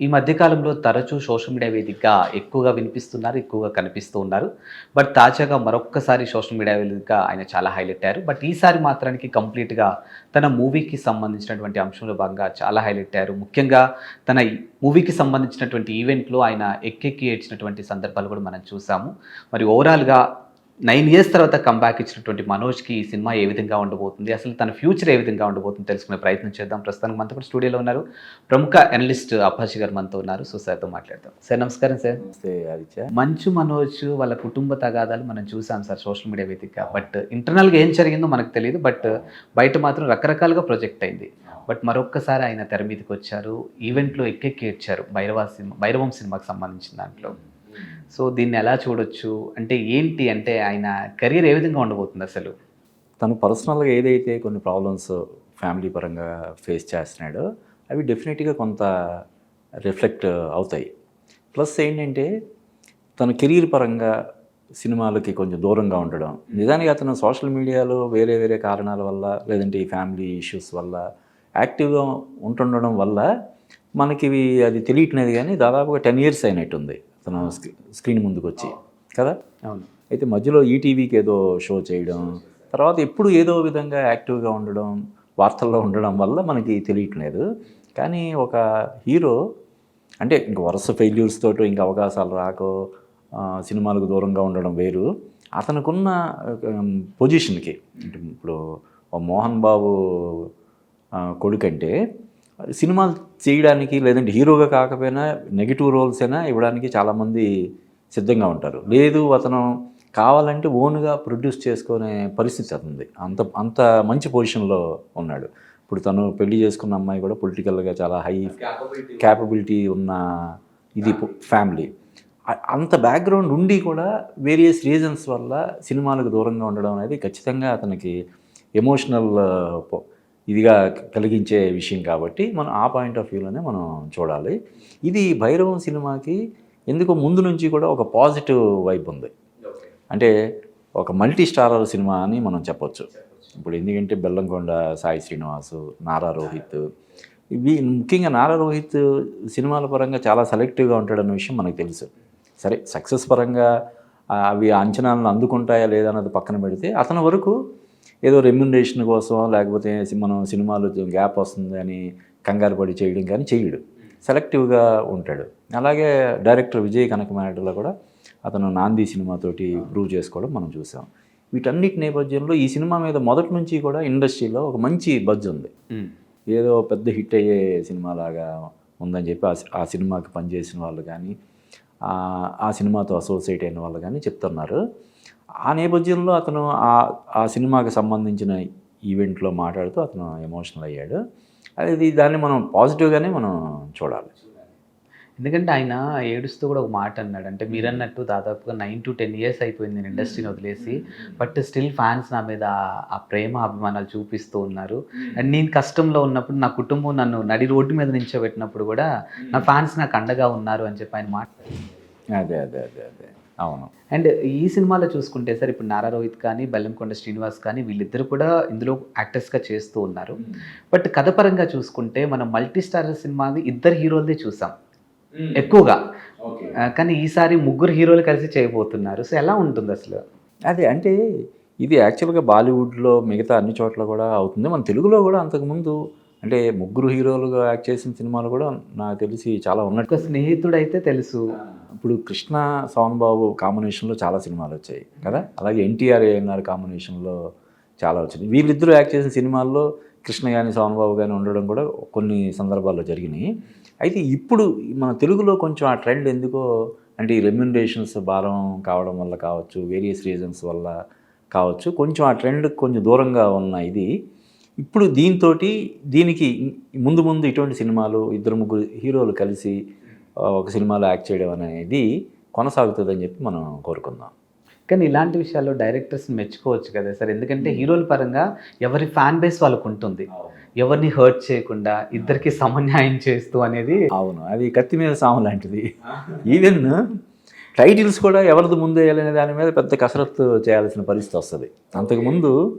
ఈ మధ్యకాలంలో తరచూ సోషల్ మీడియా వేదికగా ఎక్కువగా వినిపిస్తున్నారు ఎక్కువగా కనిపిస్తూ ఉన్నారు. బట్ తాజాగా మరొక్కసారి సోషల్ మీడియా వేదికగా ఆయన చాలా హైలైట్ అయ్యారు. బట్ ఈసారి మాత్రానికి కంప్లీట్గా తన మూవీకి సంబంధించినటువంటి అంశంలో భాగంగా చాలా హైలైట్ అయ్యారు. ముఖ్యంగా తన ఈ మూవీకి సంబంధించినటువంటి ఈవెంట్లో ఆయన ఎక్కెక్కి ఏడ్చినటువంటి సందర్భాలు కూడా మనం చూసాము. మరి ఓవరాల్గా నైన్ ఇయర్స్ తర్వాత కంబ్యాక్ ఇచ్చినటువంటి మనోజ్కి ఈ సినిమా ఏ విధంగా ఉండబోతుంది? అసలు తన ఫ్యూచర్ ఏ విధంగా ఉండబోతుంది తెలుసుకునే ప్రయత్నం చేద్దాం. ప్రస్తుతానికి మనతో కూడా స్టూడియోలో ఉన్నారు ప్రముఖ అనలిస్ట్ అప్పాజీ గారు మనతో ఉన్నారు. సో సార్తో మాట్లాడదాం. సార్ నమస్కారం సార్ నమస్తే ఆదిత్య. మంచు మనోజ్ వాళ్ళ కుటుంబ తగాదాలు మనం చూసాం సార్ సోషల్ మీడియా వేదిక బట్ ఇంటర్నల్గా ఏం జరిగిందో మనకు తెలియదు బట్ బయట మాత్రం రకరకాలుగా ప్రొజెక్ట్ అయింది. బట్ మరొక్కసారి ఆయన తెర మీదకి వచ్చారు. ఈవెంట్లో ఎక్కెక్కి ఇచ్చారు భైరవ సినిమా భైరవం సినిమాకి సంబంధించిన దాంట్లో. సో దీన్ని ఎలా చూడొచ్చు? అంటే ఏంటి? అంటే ఆయన కెరీర్ ఏ విధంగా ఉండబోతుంది అసలు? తను పర్సనల్గా ఏదైతే కొన్ని ప్రాబ్లమ్స్ ఫ్యామిలీ పరంగా ఫేస్ చేస్తున్నాడో అవి డెఫినెట్గా కొంత రిఫ్లెక్ట్ అవుతాయి. ప్లస్ ఏంటంటే తన కెరీర్ పరంగా సినిమాలకి కొంచెం దూరంగా ఉండడం. నిజానికి అతను సోషల్ మీడియాలో వేరే వేరే కారణాల వల్ల లేదంటే ఈ ఫ్యామిలీ ఇష్యూస్ వల్ల యాక్టివ్గా ఉంటుండడం వల్ల మనకి ఇవి అది తెలియట్లేదు కానీ దాదాపుగా టెన్ ఇయర్స్ అయినట్టుంది. తను స్క్రీ- స్క్రీన్ ముందుకు వచ్చి కదా? అవును. అయితే మధ్యలో ఈటీవీకి ఏదో షో చేయడం తర్వాత ఎప్పుడు ఏదో విధంగా యాక్టివ్గా ఉండడం వార్తల్లో ఉండడం వల్ల మనకి తెలియట్లేదు. కానీ ఒక హీరో అంటే ఇంక వరుస ఫెయిల్యూర్స్ తోటి ఇంకా అవకాశాలు రాకో సినిమాలకు దూరంగా ఉండడం వేరు. అతనుకున్న పొజిషన్కి అంటే ఇప్పుడు మోహన్ బాబు కొడుకంటే సినిమాలు చేయడానికి లేదంటే హీరోగా కాకపోయినా నెగిటివ్ రోల్స్ అయినా ఇవ్వడానికి చాలామంది సిద్ధంగా ఉంటారు. లేదు అతను కావాలంటే ఓన్గా ప్రొడ్యూస్ చేసుకునే పరిస్థితి అతనిది. అంత అంత మంచి పొజిషన్లో ఉన్నాడు. ఇప్పుడు తను పెళ్ళి చేసుకున్న అమ్మాయి కూడా పొలిటికల్గా చాలా హై క్యాపబిలిటీ ఉన్న ఇది ఫ్యామిలీ. అంత బ్యాక్గ్రౌండ్ ఉండి కూడా వేరియస్ రీజన్స్ వల్ల సినిమాలకు దూరంగా ఉండడం అనేది ఖచ్చితంగా అతనికి ఎమోషనల్ ఇదిగా కలిగించే విషయం కాబట్టి మనం ఆ పాయింట్ ఆఫ్ వ్యూలోనే మనం చూడాలి. ఇది భైరవం సినిమాకి ఎందుకో ముందు నుంచి కూడా ఒక పాజిటివ్ వైబ్ ఉంది. అంటే ఒక మల్టీ స్టారర్ సినిమా అని మనం చెప్పొచ్చు. ఇప్పుడు ఎందుకంటే బెల్లంకొండ సాయి శ్రీనివాసు నారా రోహిత్. ఇవి ముఖ్యంగా నారా రోహిత్ సినిమాల పరంగా చాలా సెలెక్టివ్గా ఉంటాడన్న విషయం మనకు తెలుసు. సరే సక్సెస్ పరంగా అవి అంచనాలను అందుకుంటాయా లేదా అన్నది పక్కన పెడితే అతని వరకు ఏదో రెమ్యునరేషన్ కోసం లేకపోతే మనం సినిమాలు గ్యాప్ వస్తుంది అని కంగారు పడి చేయడం కానీ చేయడు. సెలెక్టివ్గా ఉంటాడు. అలాగే డైరెక్టర్ విజయ్ కనకమారెడ్డిలో కూడా అతను నాంది సినిమాతోటి ప్రూవ్ చేసుకోవడం మనం చూసాం. వీటన్నిటి నేపథ్యంలో ఈ సినిమా మీద మొదటి నుంచి కూడా ఇండస్ట్రీలో ఒక మంచి బజ్ ఉంది. ఏదో పెద్ద హిట్ అయ్యే సినిమాలాగా ఉందని చెప్పి ఆ సినిమాకి పనిచేసిన వాళ్ళు కానీ ఆ సినిమాతో అసోసియేట్ అయిన వాళ్ళు కానీ చెప్తున్నారు. ఆ నేపథ్యంలో అతను ఆ ఆ సినిమాకి సంబంధించిన ఈవెంట్లో మాట్లాడుతూ అతను ఎమోషనల్ అయ్యాడు. అది దాన్ని మనం పాజిటివ్గానే మనం చూడాలి. ఎందుకంటే ఆయన ఏడుస్తూ కూడా ఒక మాట అన్నాడు. అంటే మీరు అన్నట్టు దాదాపుగా నైన్ టు టెన్ ఇయర్స్ అయిపోయింది నేను ఇండస్ట్రీని వదిలేసి. బట్ స్టిల్ ఫ్యాన్స్ నా మీద ఆ- ఆ ప్రేమ అభిమానాలు చూపిస్తూ ఉన్నారు. అండ్ నేను కష్టంలో ఉన్నప్పుడు నా కుటుంబం నన్ను నడి రోడ్డు మీద నించోబెట్టినప్పుడు కూడా నా ఫ్యాన్స్ నాకు అండగా ఉన్నారు అని చెప్పి ఆయన మాట. అదే అదే అదే అదే. అవును. అండ్ ఈ సినిమాలో చూసుకుంటే సార్ ఇప్పుడు నారా రోహిత్ కానీ బెల్లంకొండ శ్రీనివాస్ కానీ వీళ్ళిద్దరు కూడా ఇందులో యాక్టర్స్గా చేస్తూ ఉన్నారు. బట్ కథ పరంగా చూసుకుంటే మనం మల్టీ స్టార్ సినిమాది ఇద్దరు హీరోలదే చూసాం. ఎక్కువగా. ఆ, కానీ ఈసారి ముగ్గురు హీరోలు కలిసి చేయబోతున్నారు. సో ఎలా ఉంటుంది అసలు? అదే అంటే ఇది యాక్చువల్గా బాలీవుడ్లో మిగతా అన్ని చోట్ల కూడా అవుతుంది. మన తెలుగులో కూడా అంతకుముందు అంటే ముగ్గురు హీరోలుగా యాక్ట్ చేసిన సినిమాలు కూడా నాకు తెలిసి చాలా ఉన్నట్టు. స్నేహితుడు అయితే తెలుసు. ఇప్పుడు కృష్ణ సోన్ బాబు కాంబినేషన్లో చాలా సినిమాలు వచ్చాయి కదా? అలాగే ఎన్టీఆర్ ఏఎన్ఆర్ కాంబినేషన్లో చాలా వచ్చినాయి. వీళ్ళిద్దరూ యాక్ట్ చేసిన సినిమాల్లో కృష్ణ కానీ సోన్బాబు కానీ ఉండడం కూడా కొన్ని సందర్భాల్లో జరిగినాయి. అయితే ఇప్పుడు మన తెలుగులో కొంచెం ఆ ట్రెండ్ ఎందుకో అంటే ఈ రెమ్యునరేషన్స్ భారం కావడం వల్ల కావచ్చు వేరియస్ రీజన్స్ వల్ల కావచ్చు కొంచెం ఆ ట్రెండ్ కొంచెం దూరంగా ఉన్న ఇది. ఇప్పుడు దీంతో దీనికి ముందు ముందు ఇటువంటి సినిమాలు ఇద్దరు ముగ్గురు హీరోలు కలిసి ఒక సినిమాలో యాక్ట్ చేయడం అనేది కొనసాగుతుందని చెప్పి మనం కోరుకుందాం. కానీ ఇలాంటి విషయాల్లో డైరెక్టర్స్ మెచ్చుకోవచ్చు కదా సార్. ఎందుకంటే హీరోల పరంగా ఎవరి ఫ్యాన్ బేస్ వాళ్ళకు ఉంటుంది. ఎవరిని హర్ట్ చేయకుండా ఇద్దరికి సమన్యాయం చేస్తూ అనేది అవును. అది కత్తి మీద సాము లాంటిది. ఈవెన్ టైటిల్స్ కూడా ఎవరిది ముందు వేయాలనే దాని మీద పెద్ద కసరత్తు చేయాల్సిన పరిస్థితి వస్తుంది. అంతకుముందు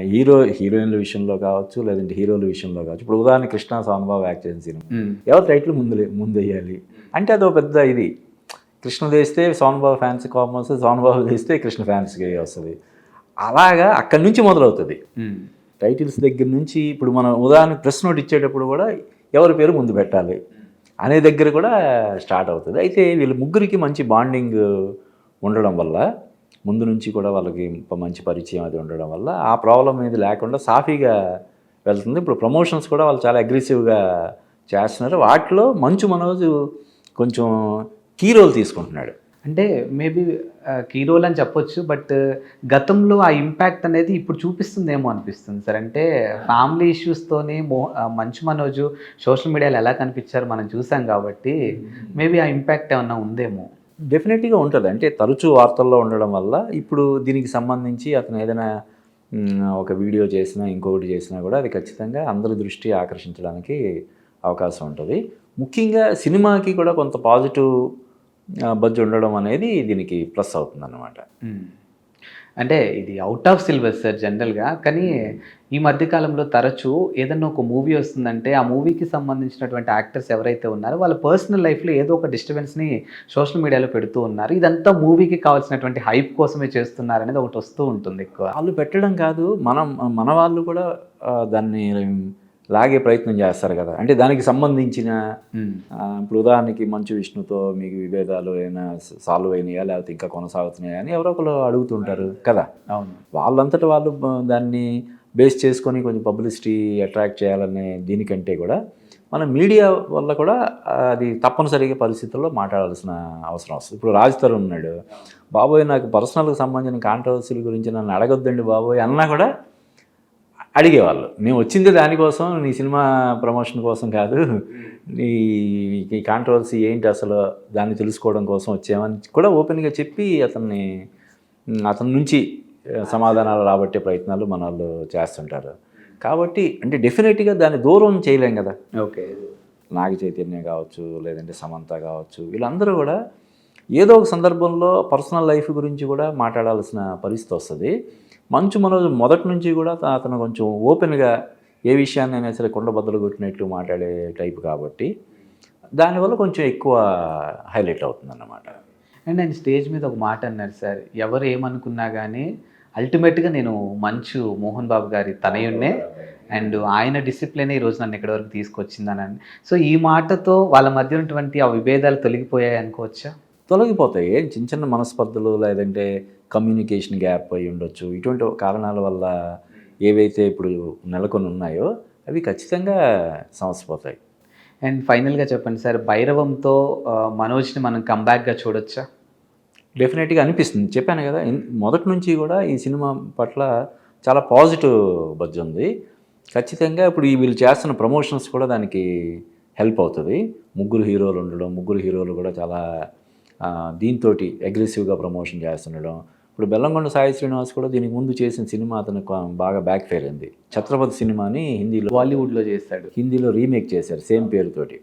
హీరో హీరోయిన్ల విషయంలో కావచ్చు లేదంటే హీరోల విషయంలో కావచ్చు. ఇప్పుడు ఉదాహరణ కృష్ణ సోమబాబు యాక్ట్ చేసిన సినిమా. ఎవరి టైటిల్ ముందు లే- ముందు వేయాలి అంటే అదో పెద్ద ఇది. కృష్ణ వేస్తే సోనబాబు ఫ్యాన్స్ కోపం వస్తుంది సోనబాబు వేస్తే కృష్ణ ఫ్యాన్స్కి వస్తుంది. అలాగా అక్కడి నుంచి మొదలవుతుంది. టైటిల్స్ దగ్గర నుంచి ఇప్పుడు మనం ఉదాహరణ ప్రెస్ నోట్ ఇచ్చేటప్పుడు కూడా ఎవరి పేరు ముందు పెట్టాలి అనే దగ్గర కూడా స్టార్ట్ అవుతుంది. అయితే వీళ్ళ ముగ్గురికి మంచి బాండింగ్ ఉండడం వల్ల ముందు నుంచి కూడా వాళ్ళకి మంచి పరిచయం అది ఉండడం వల్ల ఆ ప్రాబ్లం అనేది లేకుండా సాఫీగా వెళ్తుంది. ఇప్పుడు ప్రమోషన్స్ కూడా వాళ్ళు చాలా అగ్రెసివ్గా చేస్తున్నారు. వాటిలో మంచు మనోజు కొంచెం కీ రోల్ తీసుకుంటున్నాడు. అంటే మేబీ కీ రోల్ అని చెప్పొచ్చు బట్ గతంలో ఆ ఇంపాక్ట్ అనేది ఇప్పుడు చూపిస్తుందేమో అనిపిస్తుంది సార్. అంటే ఫ్యామిలీ ఇష్యూస్తోనే మో మంచు మనోజు సోషల్ మీడియాలో ఎలా కనిపించారో మనం చూసాం కాబట్టి మేబీ ఆ ఇంపాక్ట్ ఏమన్నా ఉందేమో. డెఫినెట్గా ఉంటుంది. అంటే తరచూ వార్తల్లో ఉండడం వల్ల ఇప్పుడు దీనికి సంబంధించి అతను ఏదైనా ఒక వీడియో చేసినా ఇంకొకటి చేసినా కూడా అది ఖచ్చితంగా అందరి దృష్టి ఆకర్షించడానికి అవకాశం ఉంటుంది. ముఖ్యంగా సినిమాకి కూడా కొంత పాజిటివ్ బజ్ ఉండడం అనేది దీనికి ప్లస్ అవుతుంది అన్నమాట అంటే ఇది అవుట్ ఆఫ్ సిలబస్ సార్ జనరల్గా కానీ ఈ మధ్యకాలంలో తరచూ ఏదన్నా ఒక మూవీ వస్తుందంటే ఆ మూవీకి సంబంధించినటువంటి యాక్టర్స్ ఎవరైతే ఉన్నారో వాళ్ళ పర్సనల్ లైఫ్లో ఏదో ఒక డిస్టర్బెన్స్ని సోషల్ మీడియాలో పెడుతూ ఉన్నారు. ఇదంతా మూవీకి కావాల్సినటువంటి హైప్ కోసమే చేస్తున్నారు అనేది ఒకటి వస్తూ ఉంటుంది ఎక్కువ. వాళ్ళు పెట్టడం కాదు మనం మన వాళ్ళు కూడా దాన్ని లాగే ప్రయత్నం చేస్తారు కదా. అంటే దానికి సంబంధించిన ఇప్పుడు ఉదాహరణకి మంచు విష్ణుతో మీకు విభేదాలు ఏమైనా సాల్వ్ అయినాయా? లేకపోతే ఇంకా కొనసాగుతున్నాయా అని ఎవరో ఒకరు అడుగుతుంటారు కదా. అవును. వాళ్ళంతటి వాళ్ళు దాన్ని బేస్ చేసుకొని కొంచెం పబ్లిసిటీ అట్రాక్ట్ చేయాలనే దీనికంటే కూడా మన మీడియా వల్ల కూడా అది తప్పనిసరిగా పరిస్థితుల్లో మాట్లాడాల్సిన అవసరం వస్తుంది. ఇప్పుడు రాజ్ తరుణ్ ఉన్నాడు. బాబోయ్ నాకు పర్సనల్కి సంబంధించిన కాంట్రవర్సీల గురించి నన్ను అడగొద్దండి బాబోయ్ అన్నా కూడా అడిగేవాళ్ళు. మేము వచ్చింది దానికోసం నీ సినిమా ప్రమోషన్ కోసం కాదు నీ ఈ కాంట్రవర్సీ ఏంటి అసలు దాన్ని తెలుసుకోవడం కోసం వచ్చామని కూడా ఓపెన్గా చెప్పి అతన్ని అతని నుంచి సమాధానాలు రాబట్టే ప్రయత్నాలు మన వాళ్ళు చేస్తుంటారు. కాబట్టి అంటే డెఫినెట్గా దాన్ని దూరం చేయలేం కదా. ఓకే. నాగ చైతన్య కావచ్చు లేదంటే సమంత కావచ్చు వీళ్ళందరూ కూడా ఏదో ఒక సందర్భంలో పర్సనల్ లైఫ్ గురించి కూడా మాట్లాడాల్సిన పరిస్థితి వస్తుంది. మంచు మనోజ్ మొదటి నుంచి కూడా అతను కొంచెం ఓపెన్గా ఏ విషయాన్నైనా సరే కొండ బద్దలు కొట్టినట్లు మాట్లాడే టైప్ కాబట్టి దానివల్ల కొంచెం ఎక్కువ హైలైట్ అవుతుంది అన్నమాట అండ్ ఆయన స్టేజ్ మీద ఒక మాట అన్నారు సార్ ఎవరు ఏమనుకున్నా కానీ అల్టిమేట్గా నేను మంచు మోహన్ బాబు గారి తనయున్నే అండ్ ఆయన డిసిప్లినే ఈ రోజు నన్ను ఇక్కడి వరకు తీసుకొచ్చిందని సో ఈ మాటతో వాళ్ళ మధ్య ఉన్నటువంటి ఆ విభేదాలు తొలగిపోయాయి అనుకోవచ్చా? తొలగిపోతాయి. ఏం చిన్న చిన్న మనస్పర్ధలు లేదంటే కమ్యూనికేషన్ గ్యాప్ అయి ఉండొచ్చు. ఇటువంటి కారణాల వల్ల ఏవైతే ఇప్పుడు నెలకొని ఉన్నాయో అవి ఖచ్చితంగా సమసిపోతాయి. అండ్ ఫైనల్గా చెప్పండి సార్ భైరవంతో మనోజ్ని మనం కంబ్యాక్గా చూడొచ్చా? డెఫినెట్గా అనిపిస్తుంది. చెప్పాను కదా మొదటి నుంచి కూడా ఈ సినిమా పట్ల చాలా పాజిటివ్ బజ్జ ఉంది. ఖచ్చితంగా ఇప్పుడు ఈ వీళ్ళు చేస్తున్న ప్రమోషన్స్ కూడా దానికి హెల్ప్ అవుతుంది. ముగ్గురు హీరోలు ఉండడం ముగ్గురు హీరోలు కూడా చాలా దీంతో అగ్రెసివ్గా ప్రమోషన్ చేస్తుండడం. ఇప్పుడు బెల్లంకొండ సాయి శ్రీనివాస్ కూడా దీనికి ముందు చేసిన సినిమా అతనికి బాగా బ్యాక్ ఫైర్ అయింది. ఛత్రపతి సినిమాని హిందీలో బాలీవుడ్లో చేశాడు హిందీలో రీమేక్ చేశారు సేమ్ పేరుతోటి.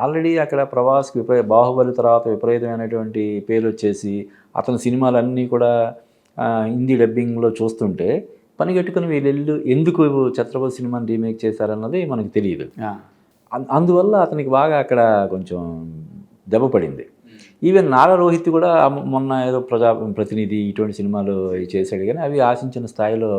ఆల్రెడీ అక్కడ ప్రభాస్కి విపరీ బాహుబలి తర్వాత విపరీతమైనటువంటి పేరు వచ్చేసి అతని సినిమాలన్నీ కూడా హిందీ డబ్బింగ్లో చూస్తుంటే పని కట్టుకుని వీళ్ళు ఎందుకు ఛత్రపతి సినిమాని రీమేక్ చేశారన్నది మనకు తెలియదు. అందువల్ల అతనికి బాగా అక్కడ కొంచెం దెబ్బ పడింది ఈవెన్ నారా రోహిత్ కూడా మొన్న ఏదో ప్రజా ప్రతినిధి ఇటువంటి సినిమాలు అవి చేశాడు కానీ అవి ఆశించిన స్థాయిలో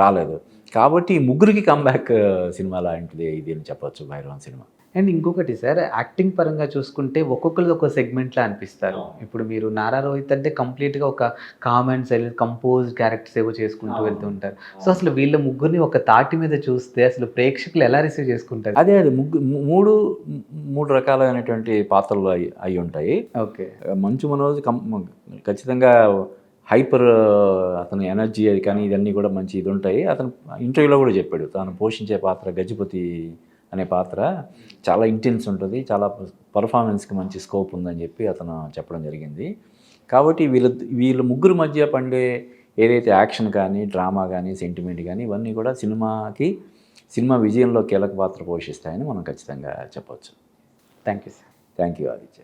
రాలేదు. కాబట్టి ముగ్గురికి కంబ్యాక్ సినిమా లాంటిది ఇది అని చెప్పొచ్చు భైరవన్ సినిమా. అండ్ ఇంకొకటి సార్ యాక్టింగ్ పరంగా చూసుకుంటే ఒక్కొక్కరిది ఒక సెగ్మెంట్లో అనిపిస్తారు. ఇప్పుడు మీరు నారా రోహిత్ అంటే కంప్లీట్గా ఒక కామెంట్స్ కంపోజ్ క్యారెక్టర్స్ ఏవో చేసుకుంటూ వెళ్తూ ఉంటారు. సో అసలు వీళ్ళ ముగ్గురిని ఒక తాటి మీద చూస్తే అసలు ప్రేక్షకులు ఎలా రిసీవ్ చేసుకుంటారు? అదే అది. ముగ్గు మూడు మూడు రకాలైనటువంటి పాత్రలు అయి అయి ఉంటాయి. ఓకే. మంచు మనోజ్ ఖచ్చితంగా హైపర్ అతని ఎనర్జీ అది కానీ ఇవన్నీ కూడా మంచి ఇది ఉంటాయి అతను ఇంటర్వ్యూలో కూడా చెప్పాడు. తాను పోషించే పాత్ర గజపతి అనే పాత్ర చాలా ఇంటెన్స్ ఉంటుంది చాలా పర్ఫార్మెన్స్కి మంచి స్కోప్ ఉందని చెప్పి అతను చెప్పడం జరిగింది. కాబట్టి వీళ్ళ వీళ్ళ ముగ్గురు మధ్య పండే ఏదైతే యాక్షన్ కానీ డ్రామా కానీ సెంటిమెంట్ కానీ ఇవన్నీ కూడా సినిమాకి సినిమా విజయంలో కీలక పాత్ర పోషిస్తాయని మనం ఖచ్చితంగా చెప్పవచ్చు thank you sir. Thank you Aditya.